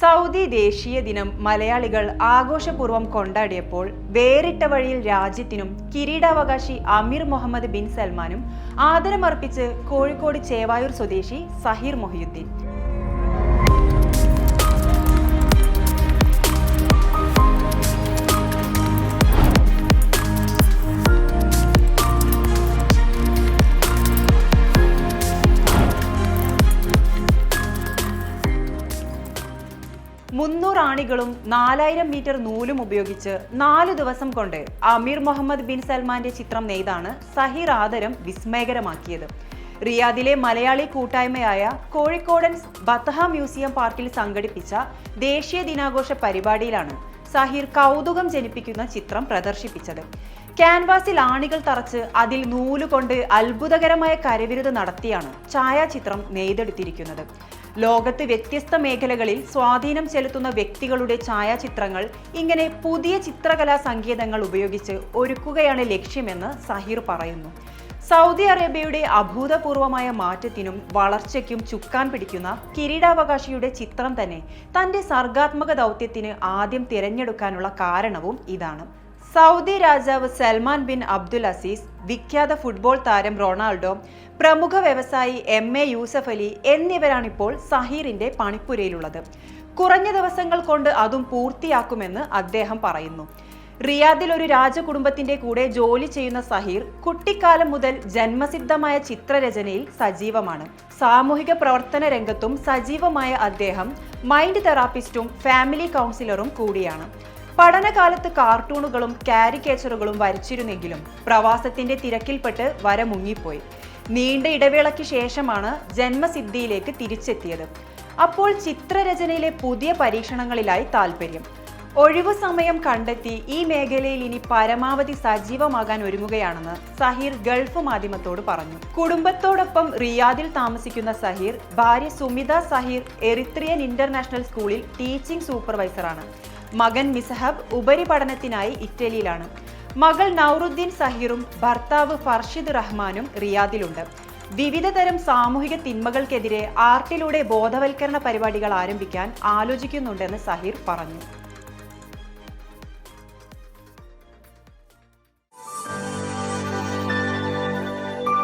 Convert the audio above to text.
Saudi ദേശീയ ദിനം മലയാളികൾ ആഘോഷപൂർവം കൊണ്ടാടിയപ്പോൾ വേറിട്ട വഴിയിൽ രാജ്യത്തിനും കിരീടാവകാശി അമീർ മുഹമ്മദ് ബിൻ സൽമാനും ആദരമർപ്പിച്ച് കോഴിക്കോട് ചേവായൂർ സ്വദേശി സഹീർ മൊഹിയുദ്ദീൻ. മുന്നൂറ് ആണികളും നാലായിരം മീറ്റർ നൂലും ഉപയോഗിച്ച് നാലു ദിവസം കൊണ്ട് അമീർ മുഹമ്മദ് ബിൻ സൽമാന്റെ ചിത്രം നെയ്താണ് സഹിർ ആദരം വിസ്മയകരമാക്കിയത്. റിയാദിലെ മലയാളി കൂട്ടായ്മയായ കോഴിക്കോടൻ ബത്തഹ മ്യൂസിയം പാർക്കിൽ സംഘടിപ്പിച്ച ദേശീയ ദിനാഘോഷ പരിപാടിയിലാണ് സഹിർ കൗതുകം ജനിപ്പിക്കുന്ന ചിത്രം പ്രദർശിപ്പിച്ചത്. ക്യാൻവാസിൽ ആണികൾ തറച്ച് അതിൽ നൂലുകൊണ്ട് അത്ഭുതകരമായ കരവിരുത് നടത്തിയാണ് ഛായാചിത്രം നെയ്തെടുത്തിരിക്കുന്നത്. ലോകത്ത് വ്യത്യസ്ത മേഖലകളിൽ സ്വാധീനം ചെലുത്തുന്ന വ്യക്തികളുടെ ഛായാചിത്രങ്ങൾ ഇങ്ങനെ പുതിയ ചിത്രകലാ സങ്കേതങ്ങൾ ഉപയോഗിച്ച് ഒരുക്കുകയാണ് ലക്ഷ്യമെന്ന് സഹീർ പറയുന്നു. സൗദി അറേബ്യയുടെ അഭൂതപൂർവമായ മാറ്റത്തിനും വളർച്ചയ്ക്കും ചുക്കാൻ പിടിക്കുന്ന കിരീടാവകാശിയുടെ ചിത്രം തന്നെ തന്റെ സർഗാത്മക ദൗത്യത്തിന് ആദ്യം തിരഞ്ഞെടുക്കാനുള്ള കാരണവും ഇതാണ്. സൗദി രാജാവ് സൽമാൻ ബിൻ അബ്ദുൽ അസീസ് വിഖ്യാത ഫുട്ബോൾ താരം റൊണാൾഡോ പ്രമുഖ വ്യവസായി എം എ യൂസഫ് അലി എന്നിവരാണിപ്പോൾ സഹീറിന്റെ പണിപ്പുരയിലുള്ളത്. കുറഞ്ഞ ദിവസങ്ങൾ കൊണ്ട് അതും പൂർത്തിയാക്കുമെന്ന് അദ്ദേഹം പറയുന്നു. റിയാദിൽ ഒരു രാജകുടുംബത്തിന്റെ കൂടെ ജോലി ചെയ്യുന്ന സഹീർ കുട്ടിക്കാലം മുതൽ ജന്മസിദ്ധമായ ചിത്രരചനയിൽ സജീവമാണ്. സാമൂഹിക പ്രവർത്തന രംഗത്തും സജീവമായ അദ്ദേഹം മൈൻഡ് തെറാപ്പിസ്റ്റും ഫാമിലി കൗൺസിലറും കൂടിയാണ്. പഠനകാലത്ത് കാർട്ടൂണുകളും കാരിക്കേച്ചറുകളും വരച്ചിരുന്നെങ്കിലും പ്രവാസത്തിന്റെ തിരക്കിൽപ്പെട്ട് വര മുങ്ങിപ്പോയി നീണ്ട ഇടവേളയ്ക്ക് ശേഷമാണ് ജന്മസിദ്ധിയിലേക്ക് തിരിച്ചെത്തിയത്. അപ്പോൾ ചിത്രരചനയിലെ പുതിയ പരീക്ഷണങ്ങളിലായി താല്പര്യം ഒഴിവു സമയം കണ്ടെത്തി ഈ മേഖലയിൽ ഇനി പരമാവധി സജീവമാകാൻ ഒരുങ്ങുകയാണെന്ന് സഹീർ ഗൾഫ് മാധ്യമത്തോട് പറഞ്ഞു. കുടുംബത്തോടൊപ്പം റിയാദിൽ താമസിക്കുന്ന സഹീർ ഭാര്യ സുമിത സഹീർ എറിത്രിയൻ ഇന്റർനാഷണൽ സ്കൂളിൽ ടീച്ചിംഗ് സൂപ്പർവൈസറാണ്. മകൻ മിസഹബ് ഉപരിപഠനത്തിനായി ഇറ്റലിയിലാണ്. മകൾ നൗറുദ്ദീൻ സഹീറും ഭർത്താവ് ഫർഷിദ് റഹ്മാനും റിയാദിലുണ്ട്. വിവിധ തരം സാമൂഹിക തിന്മകൾക്കെതിരെ ആർട്ടിലൂടെ ബോധവൽക്കരണ പരിപാടികൾ ആരംഭിക്കാൻ ആലോചിക്കുന്നുണ്ടെന്ന് സഹീർ പറഞ്ഞു.